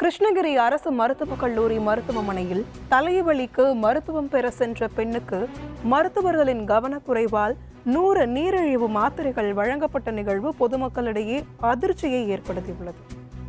கிருஷ்ணகிரி அரசு மருத்துவக் கல்லூரி மருத்துவமனையில் தலைவலிக்கு மருத்துவம் பெற சென்ற பெண்ணுக்கு மருத்துவர்களின் கவனக்குறைவால் நூறு நீரிழிவு மாத்திரைகள் வழங்கப்பட்ட நிகழ்வு பொதுமக்களிடையே அதிர்ச்சியை ஏற்படுத்தியுள்ளது.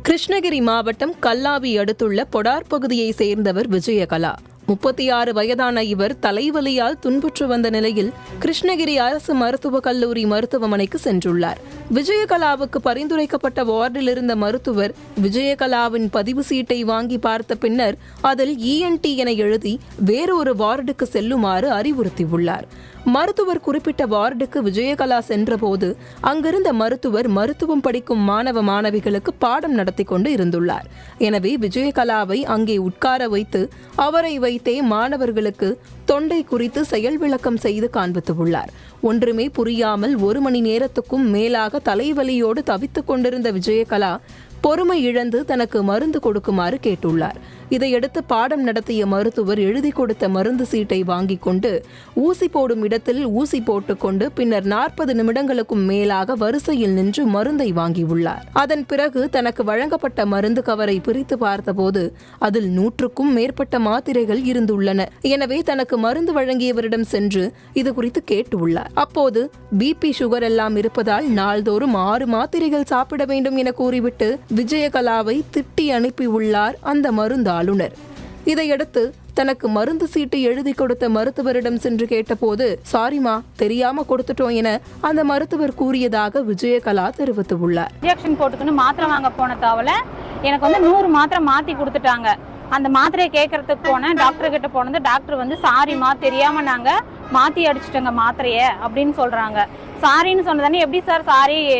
கிருஷ்ணகிரி மாவட்டம் கல்லாவி அடுத்துள்ள பொடார் பகுதியை சேர்ந்தவர் விஜயகலா. முப்பத்தி ஆறு வயதான இவர் தலைவலியால் துன்புற்று வந்த நிலையில் கிருஷ்ணகிரி அரசு மருத்துவக் கல்லூரி மருத்துவமனைக்கு சென்றுள்ளார். விஜயகலாவுக்கு பரிந்துரைக்கப்பட்ட வார்டில் இருந்த மருத்துவர் விஜயகலாவின் பதிவு சீட்டை வாங்கி பார்த்த பின்னர் அதில் இஎன்டி என எழுதி வேறொரு வார்டுக்கு செல்லுமாறு அறிவுறுத்தியுள்ளார். மருத்துவர் குறிப்பிட்ட வார்டுக்கு விஜயகலா சென்றபோது அங்கிருந்த மருத்துவர் மருத்துவம் படிக்கும் மாணவ மாணவிகளுக்கு பாடம் நடத்தி கொண்டு இருந்துள்ளார். எனவே விஜயகலாவை அங்கே உட்கார வைத்து அவரை வைத்தே மாணவர்களுக்கு தொண்டை குறித்து செயல் விளக்கம் செய்து காண்பித்துள்ளார். ஒன்றுமே புரியாமல் ஒரு மணி நேரத்துக்கும் மேலாக தலைவலியோடு தவித்துக் கொண்டிருந்த விஜயகலா பொறுமை இழந்து தனக்கு மருந்து கொடுக்குமாறு கேட்டுள்ளார். இதையடுத்து பாடம் நடத்திய மருத்துவர் எழுதி கொடுத்த மருந்து சீட்டை வாங்கிக் கொண்டு ஊசி போடும் இடத்தில் ஊசி போட்டுக்கொண்டு பின்னர் நாற்பது நிமிடங்களுக்கும் மேலாக வரிசையில் நின்று மருந்தை வாங்கியுள்ளார். அதன் பிறகு தனக்கு வழங்கப்பட்ட மருந்து கவரை பிரித்து பார்த்தபோது அதில் நூற்றுக்கும் மேற்பட்ட மாத்திரைகள் இருந்துள்ளன. எனவே தனக்கு மருந்து வழங்கியவரிடம் சென்று இது குறித்து கேட்டுள்ளார். அப்போது பிபி சுகர் எல்லாம் இருப்பதால் நாள்தோறும் ஆறு மாத்திரைகள் சாப்பிட வேண்டும் என கூறிவிட்டு விஜயகலாவை திட்டி அனுப்பியுள்ளார் அந்த மருந்து ஆளுநர். இதையடுத்து தனக்கு மருந்து சீட்டு எழுதி கொடுத்த மருத்துவரிடம் சென்று கேட்டபோது சாரிமா தெரியாம கொடுத்துட்டோம் என அந்த மருத்துவர் கூறியதாக விஜயகலா தெரிவித்துள்ளார். இன்ஜெக்ஷன் போட்டுக்கணும் மாத்திரை வாங்க போன தாவல எனக்கு வந்து நூறு மாத்திரை மாத்தி கொடுத்துட்டாங்க. அந்த மாத்திரையை கேட்கறதுக்கு போனேன். டாக்டர் கிட்ட போனது டாக்டர் வந்து சாரிம்மா தெரியாம நாங்க மாத்தி அடிச்சிட்டோங்க மாத்திரைய அப்படின்னு சொல்றாங்க. சாரின்னு சொன்னதானே எப்படி சார் சாரி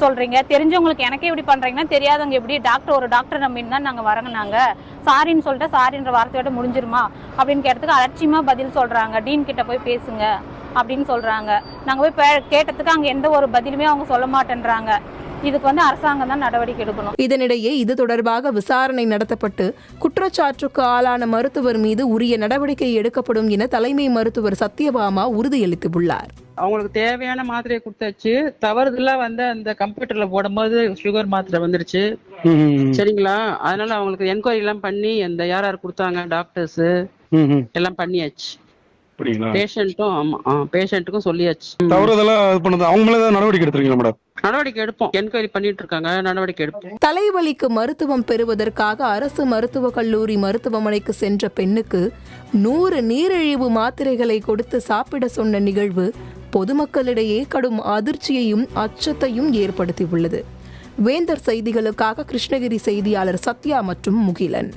சொல்றீங்க? தெரிஞ்சவங்களுக்கு எனக்கே இப்படி பண்றீங்கன்னா தெரியாதவங்க எப்படி டாக்டர் ஒரு டாக்டர் நம்பின்னு தான் நாங்க வரங்க நாங்க சாரின்னு சொல்லிட்டு சாரின்ற வார்த்தையோட முடிஞ்சிருமா? அப்படின்னு கேட்டதுக்கு அலட்சியமா பதில் சொல்றாங்க. டீன் கிட்ட போய் பேசுங்க அப்படின்னு சொல்றாங்க. நாங்க போய் பே- கேட்டதுக்கு அங்க எந்த ஒரு பதிலுமே அவங்க சொல்ல மாட்டேன்றாங்க. இதுக்கு வந்து அரசாங்கம் தான் நடவடிக்கை எடுக்கணும். இதனிடையே இது தொடர்பாக விசாரணை நடத்தப்பட்டு குற்றச்சாட்டுக்கு ஆளான மருத்துவர் மீது உரிய நடவடிக்கை எடுக்கப்படும் என தலைமை மருத்துவர் சத்யபாமா உறுதியளித்துள்ளார். அவங்களுக்கு தேவையான மாத்திரையை கொடுத்தாச்சு. தவறுதலா வந்து அந்த கம்ப்யூட்டர்ல போடும்போது சுகர் மாத்திரை வந்துருச்சு. சரிங்களா? அதனால அவங்களுக்கு என்கொயரி எல்லாம் பண்ணி அந்த யார் யார் கொடுத்தாங்க டாக்டர்ஸ். எல்லாம் பண்ணியாச்சு. பேஷண்ட்டும் ஆமா பேஷண்ட்டுக்கும் சொல்லியாச்சு. தவறுதெல்லாம் இது பண்ணது அவங்க மேல ஏதாவது நடவடிக்கை எடுத்துருக்கீங்களா மேடம் நடவடிக்கை எடுப்போம். என்கொயரி பண்ணிட்டு இருக்காங்க. நடவடிக்கை எடுப்போம். தலைவலிக்கு மருத்துவம் பெறுவதற்காக அரசு மருத்துவக் கல்லூரி மருத்துவமனைக்கு சென்ற பெண்ணுக்கு நூறு நீரிழிவு மாத்திரைகளை கொடுத்து சாப்பிட சொன்ன நிகழ்வு பொதுமக்களிடையே கடும் அதிர்ச்சியையும் அச்சத்தையும் ஏற்படுத்தியுள்ளது. வேந்தர் செய்திகளுக்காக கிருஷ்ணகிரி செய்தியாளர் சத்யா மற்றும் முகிலன்.